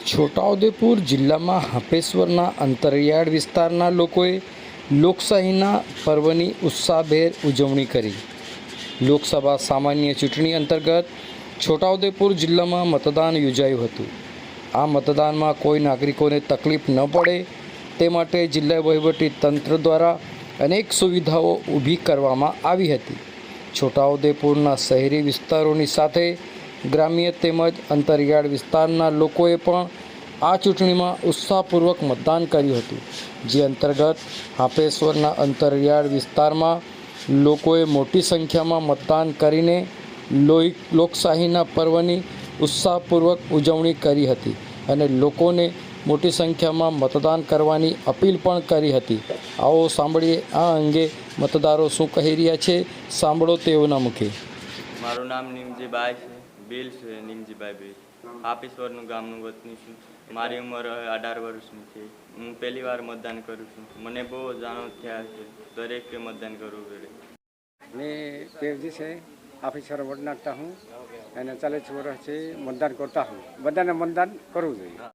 છોટાઉદેપુર જિલ્લામાં હાપેશ્વરના અંતરિયાળ વિસ્તારના લોકોએ લોકશાહીના પર્વની ઉત્સાહભેર ઉજવણી કરી. લોકસભા સામાન્ય ચૂંટણી અંતર્ગત છોટાઉદેપુર જિલ્લામાં મતદાન યોજાયું હતું. આ મતદાનમાં કોઈ નાગરિકોને તકલીફ ન પડે તે માટે જિલ્લા વહીવટી તંત્ર દ્વારા અનેક સુવિધાઓ ઊભી કરવામાં આવી હતી. છોટાઉદેપુરના શહેરી વિસ્તારોની સાથે ગ્રામ્ય તેમજ અંતરિયાળ વિસ્તારના લોકોએ પણ આ ચૂંટણીમાં ઉત્સાહપૂર્વક મતદાન કર્યું હતું. જે અંતર્ગત હાપેશ્વરના અંતરિયાળ વિસ્તારમાં લોકોએ મોટી સંખ્યામાં મતદાન કરીને લોહી લોકશાહીના પર્વની ઉત્સાહપૂર્વક ઉજવણી કરી હતી અને લોકોને મોટી સંખ્યામાં મતદાન કરવાની અપીલ પણ કરી હતી. આવો સાંભળીએ આ અંગે મતદારો શું કહી રહ્યા છે, સાંભળો તેઓના મુખે. મારું નામ નિમજીભાઈ છે. બિલ છે નીલજીભાઈ બિલ. આપીશ્વરનું ગામનું વતની છું. મારી ઉંમર અઢાર વર્ષની છે. હું પહેલી વાર મતદાન કરું છું. મને બહુ જાણો થયા છે. દરેકે મતદાન કરવું પડે. મેં દેવજી છે ઓફિસર વડનાટતા હું. અને ચાલીસ વર્ષથી મતદાન કરતા હું. બધાને મતદાન કરવું જોઈએ.